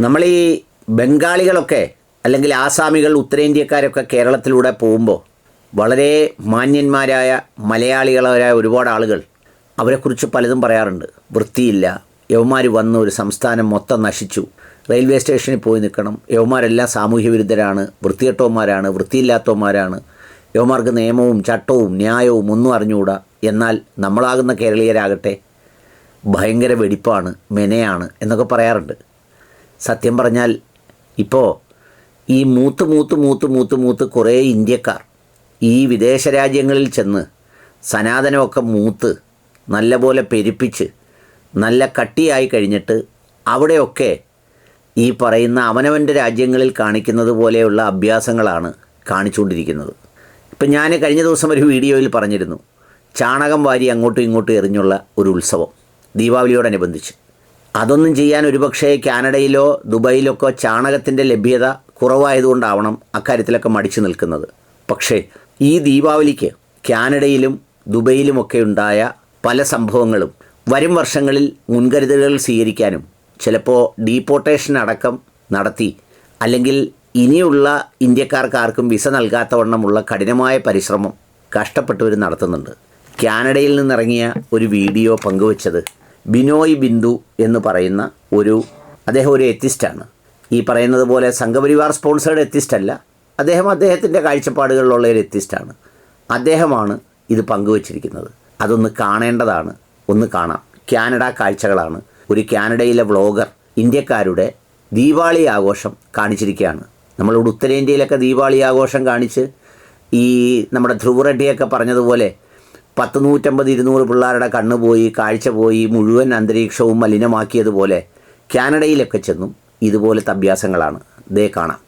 നമ്മൾ ഈ ബംഗാളികളൊക്കെ അല്ലെങ്കിൽ ആസാമികൾ ഉത്തരേന്ത്യക്കാരൊക്കെ കേരളത്തിലൂടെ പോകുമ്പോൾ വളരെ മാന്യന്മാരായ മലയാളികളായ ഒരുപാട് ആളുകൾ അവരെക്കുറിച്ച് പലതും പറയാറുണ്ട്. വൃത്തിയില്ല. യവന്മാർ വന്ന് ഒരു സംസ്ഥാനം മൊത്തം നശിച്ചു. റെയിൽവേ സ്റ്റേഷനിൽ പോയി നിൽക്കണം. യവന്മാരെല്ലാം സാമൂഹ്യ വിരുദ്ധരാണ് വൃത്തികെട്ടവന്മാരാണ്. വൃത്തിയില്ലാത്തവന്മാരാണ്. യവന്മാർക്ക് നിയമവും ചട്ടവും ന്യായവും ഒന്നും അറിഞ്ഞുകൂടാ. എന്നാൽ നമ്മളാകുന്ന കേരളീയരാകട്ടെ ഭയങ്കര വെടിപ്പാണ് മെനയാണ് എന്നൊക്കെ പറയാറുണ്ട്. സത്യം പറഞ്ഞാൽ ഇപ്പോൾ ഈ മൂത്ത് മൂത്ത് മൂത്ത് മൂത്ത് മൂത്ത് കുറേ ഇന്ത്യക്കാർ ഈ വിദേശ രാജ്യങ്ങളിൽ ചെന്ന് സനാതനമൊക്കെ മൂത്ത് നല്ലപോലെ പെരുപ്പിച്ച് നല്ല കട്ടിയായി കഴിഞ്ഞിട്ട് അവിടെയൊക്കെ ഈ പറയുന്ന അവനവന്റെ രാജ്യങ്ങളിൽ കാണിക്കുന്നത് പോലെയുള്ള അഭ്യാസങ്ങളാണ് കാണിച്ചുകൊണ്ടിരിക്കുന്നത്. ഇപ്പം ഞാൻ കഴിഞ്ഞ ദിവസം ഒരു വീഡിയോയിൽ പറഞ്ഞിരുന്നു. ചാണകം വാരി അങ്ങോട്ടും ഇങ്ങോട്ടും എറിഞ്ഞുള്ള ഒരു ഉത്സവം ദീപാവലിയോടനുബന്ധിച്ച്. അതൊന്നും ചെയ്യാൻ ഒരുപക്ഷേ കാനഡയിലോ ദുബൈയിലൊക്കെ ചാണകത്തിന്റെ ലഭ്യത കുറവായതുകൊണ്ടാവണം അക്കാര്യത്തിലൊക്കെ മടിച്ചു നിൽക്കുന്നത്. പക്ഷേ ഈ ദീപാവലിക്ക് കാനഡയിലും ദുബൈയിലുമൊക്കെ ഉണ്ടായ പല സംഭവങ്ങളും വരും വർഷങ്ങളിൽ മുൻകരുതലുകൾ സ്വീകരിക്കാനും ചിലപ്പോൾ ഡീപ്പോർട്ടേഷൻ അടക്കം നടത്തി അല്ലെങ്കിൽ ഇനിയുള്ള ഇന്ത്യക്കാർക്ക് ആർക്കും വിസ നൽകാത്തവണ്ണമുള്ള കഠിനമായ പരിശ്രമം കഷ്ടപ്പെട്ടവർ നടത്തുന്നുണ്ട്. കാനഡയിൽ നിന്നിറങ്ങിയ ഒരു വീഡിയോ പങ്കുവച്ചത് ബിനോയ് ബിന്ദു എന്ന് പറയുന്ന ഒരു അദ്ദേഹം ഒരു എത്തിസ്റ്റാണ്. ഈ പറയുന്നത് പോലെ സംഘപരിവാർ സ്പോൺസേഡ് എത്തിസ്റ്റല്ല അദ്ദേഹം അദ്ദേഹത്തിന്റെ കാഴ്ചപ്പാടുകളിലുള്ള ഒരു എത്തിസ്റ്റാണ്. അദ്ദേഹമാണ് ഇത് പങ്കുവച്ചിരിക്കുന്നത്. അതൊന്ന് കാണേണ്ടതാണ് ഒന്ന് കാണാം. കാനഡ കാഴ്ചകളാണ്. ഒരു കാനഡയിലെ വ്ളോഗർ ഇന്ത്യക്കാരുടെ ദീപാവളി ആഘോഷം കാണിച്ചിരിക്കുകയാണ്. നമ്മളിവിടെ ഉത്തരേന്ത്യയിലൊക്കെ ദീപാവളി ആഘോഷം കാണിച്ച് ഈ നമ്മുടെ ധ്രുവ് റെഡ്ഡിയൊക്കെ പറഞ്ഞതുപോലെ പത്ത് നൂറ്റമ്പത് ഇരുന്നൂറ് പിള്ളേരുടെ കണ്ണ് പോയി കാഴ്ച പോയി മുഴുവൻ അന്തരീക്ഷവും മലിനമാക്കിയതുപോലെ കാനഡയിലൊക്കെ ചെന്നും ഇതുപോലത്തെ അഭ്യാസങ്ങളാണ്. ദേ കാണാം.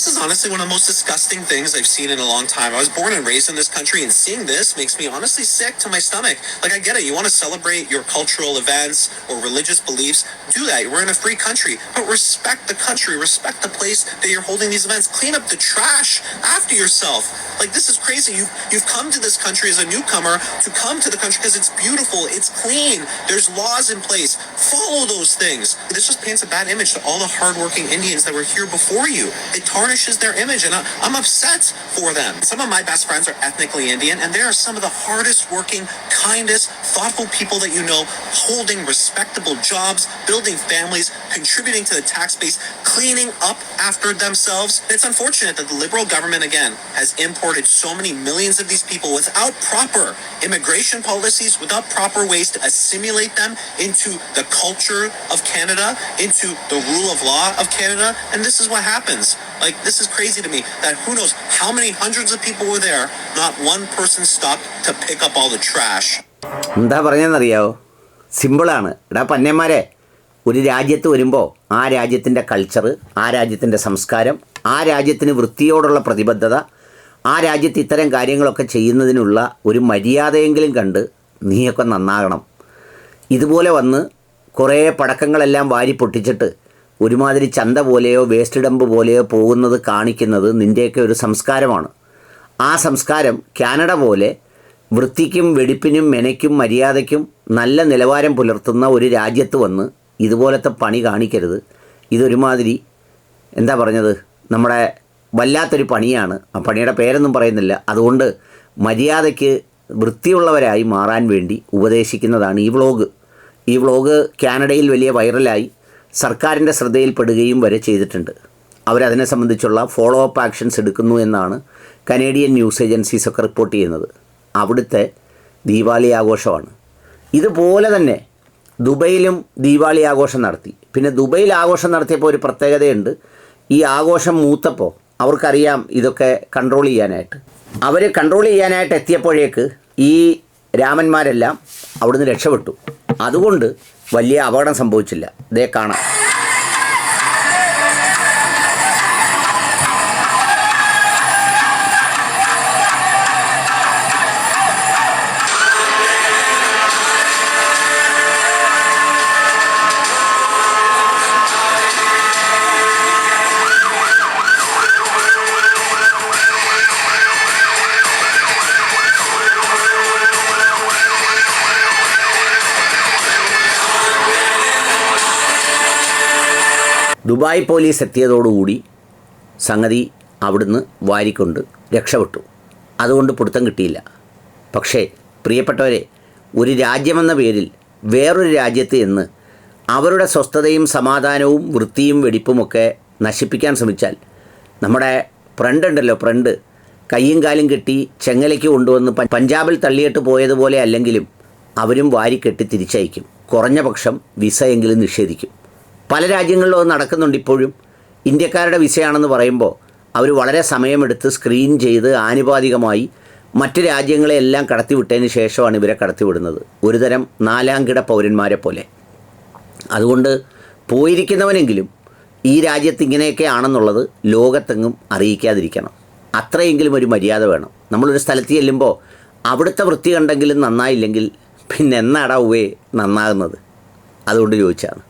This is honestly one of the most disgusting things I've seen in a long time. I was born and raised in this country, and seeing this makes me honestly sick to my stomach. Like, I get it. You want to celebrate your cultural events or religious beliefs. Do that. We're in a free country. But respect the country. Respect the place that you're holding these events. Clean up the trash after yourself. Like, this is crazy. You've, you've come to this country as a newcomer to come to the country because it's beautiful. It's clean. There's laws in place. Follow those things. This just paints a bad image to all the hardworking Indians that were here before you. It tarnishes their image, and I'm upset for them. Some of my best friends are ethnically Indian, and they are some of the hardest working, kindest, thoughtful people that you know, holding respectable jobs, building families, contributing to the tax base, cleaning up after themselves. It's unfortunate that the liberal government, again, has imported so many millions of these people without proper immigration policies, without proper ways to assimilate them into the culture of Canada, into the rule of law of Canada, and this is what happens. Like, this is crazy to me that who knows how many hundreds of people were there, not one person stopped to pick up all the trash. എന്താ പറഞ്ഞതെന്നറിയാവോ സിമ്പിളാണ് എടാ പന്നന്മാരെ ഒരു രാജ്യത്ത് വരുമ്പോൾ ആ രാജ്യത്തിന്റെ culture ആ രാജ്യത്തിന്റെ സംസ്കാരം ആ രാജ്യത്തിന് വൃത്തിയോടുള്ള പ്രതിബദ്ധത ആ രാജ്യത്ത് ഇത്തരം കാര്യങ്ങളൊക്കെ ചെയ്യുന്നതിനുള്ള ഒരു മര്യാദയെങ്കിലും കണ്ട് നീയൊക്കെ നന്നാകണം. ഇതുപോലെ വന്ന് കുറേ പടക്കങ്ങളെല്ലാം വാരി പൊട്ടിച്ചിട്ട് ഒരുമാതിരി ചന്ത പോലെയോ വേസ്റ്റ് ഡമ്പ് പോലെയോ പോകുന്നത് കാണിക്കുന്നത് നിന്റെയൊക്കെ ഒരു സംസ്കാരമാണ്. ആ സംസ്കാരം കാനഡ പോലെ വൃത്തിക്കും വെടിപ്പിനും മെനയ്ക്കും മര്യാദയ്ക്കും നല്ല നിലവാരം പുലർത്തുന്ന ഒരു രാജ്യത്ത് വന്ന് ഇതുപോലത്തെ പണി കാണിക്കരുത്. ഇതൊരുമാതിരി എന്താ പറഞ്ഞത് നമ്മുടെ വല്ലാത്തൊരു പണിയാണ്. ആ പണിയുടെ പേരൊന്നും പറയുന്നില്ല. അതുകൊണ്ട് മര്യാദയ്ക്ക് വൃത്തിയുള്ളവരായി മാറാൻ വേണ്ടി ഉപദേശിക്കുന്നതാണ് ഈ വ്ളോഗ് ഈ വ്ളോഗ് കാനഡയിൽ വലിയ വൈറലായി സർക്കാരിന്റെ ശ്രദ്ധയിൽപ്പെടുകയും വരെ ചെയ്തിട്ടുണ്ട്. അവരതിനെ സംബന്ധിച്ചുള്ള ഫോളോ അപ്പ് ആക്ഷൻസ് എടുക്കുന്നു എന്നാണ് കനേഡിയൻ ന്യൂസ് ഏജൻസീസൊക്കെ റിപ്പോർട്ട് ചെയ്യുന്നത്. അവിടുത്തെ ദീപാവലി ആഘോഷമാണ്. ഇതുപോലെ തന്നെ ദുബൈയിലും ദീപാവലി ആഘോഷം നടത്തി. പിന്നെ ദുബൈയിൽ ആഘോഷം നടത്തിയപ്പോൾ ഒരു പ്രത്യേകതയുണ്ട്. ഈ ആഘോഷം മൂത്തപ്പോൾ അവർക്കറിയാം ഇതൊക്കെ കൺട്രോൾ ചെയ്യാനായിട്ട്. അവർ കൺട്രോൾ ചെയ്യാനായിട്ട് എത്തിയപ്പോഴേക്ക് ഈ രാമന്മാരെല്ലാം അവിടുന്ന് രക്ഷപ്പെട്ടു. അതുകൊണ്ട് വലിയ അപകടം സംഭവിച്ചില്ല. ഇതേ കാണാം. ദുബായ് പോലീസ് എത്തിയതോടുകൂടി സംഗതി അവിടുന്ന് വാരിക്കൊണ്ട് രക്ഷപ്പെട്ടു. അതുകൊണ്ട് പിടുത്തം കിട്ടിയില്ല. പക്ഷേ പ്രിയപ്പെട്ടവരെ ഒരു രാജ്യമെന്ന പേരിൽ വേറൊരു രാജ്യത്ത് എന്ന് അവരുടെ സ്വസ്ഥതയും സമാധാനവും വൃത്തിയും വെടിപ്പുമൊക്കെ നശിപ്പിക്കാൻ ശ്രമിച്ചാൽ നമ്മുടെ ഫ്രണ്ട് ഉണ്ടല്ലോ ഫ്രണ്ട്. കയ്യും കാലും കെട്ടി ചെങ്ങലയ്ക്ക് കൊണ്ടുവന്ന് പഞ്ചാബിൽ തള്ളിയിട്ട് പോയതുപോലെ അല്ലെങ്കിലും അവരും വാരിക്കെട്ടി തിരിച്ചയക്കും. കുറഞ്ഞ പക്ഷം വിസയെങ്കിലും നിഷേധിക്കും. പല രാജ്യങ്ങളിലും അത് നടക്കുന്നുണ്ട് ഇപ്പോഴും. ഇന്ത്യക്കാരുടെ വിസയാണെന്ന് പറയുമ്പോൾ അവർ വളരെ സമയമെടുത്ത് സ്ക്രീൻ ചെയ്ത് ആനുപാതികമായി മറ്റ് രാജ്യങ്ങളെയെല്ലാം കടത്തിവിട്ടതിന് ശേഷമാണ് ഇവരെ കടത്തിവിടുന്നത്. ഒരുതരം നാലാംകിട പൗരന്മാരെ പോലെ. അതുകൊണ്ട് പോയിരിക്കുന്നവനെങ്കിലും ഈ രാജ്യത്ത് ഇങ്ങനെയൊക്കെ ആണെന്നുള്ളത് ലോകത്തെങ്ങും അറിയിക്കാതിരിക്കണം. അത്രയെങ്കിലും ഒരു മര്യാദ വേണം. നമ്മളൊരു സ്ഥലത്ത് ചെല്ലുമ്പോൾ അവിടുത്തെ വൃത്തി കണ്ടെങ്കിലും നന്നായില്ലെങ്കിൽ പിന്നെ എന്നാടാ ഉവേ നന്നാകുന്നത്? അതുകൊണ്ട് ചോദിച്ചാണ്.